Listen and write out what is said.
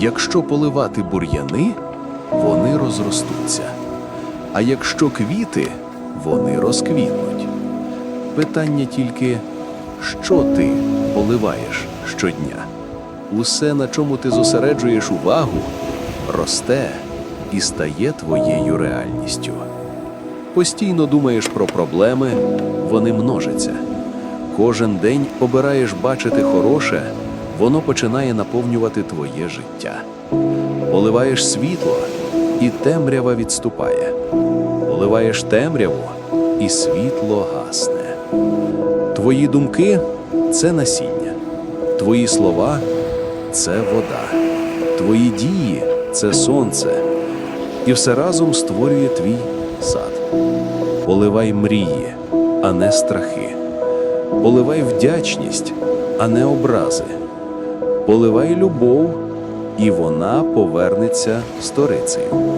Якщо поливати бур'яни, вони розростуться. А якщо квіти, вони розквітнуть. Питання тільки, що ти поливаєш щодня? Усе, на чому ти зосереджуєш увагу, росте і стає твоєю реальністю. Постійно думаєш про проблеми, вони множаться. Кожен день обираєш бачити хороше, воно починає наповнювати твоє життя. Поливаєш світло, і темрява відступає. Поливаєш темряву, і світло гасне. Твої думки це насіння, твої слова це вода, твої дії це сонце, і все разом створює твій сад. Поливай мрії, а не страхи. Поливай вдячність, а не образи. Поливай любов, і вона повернеться сторицею.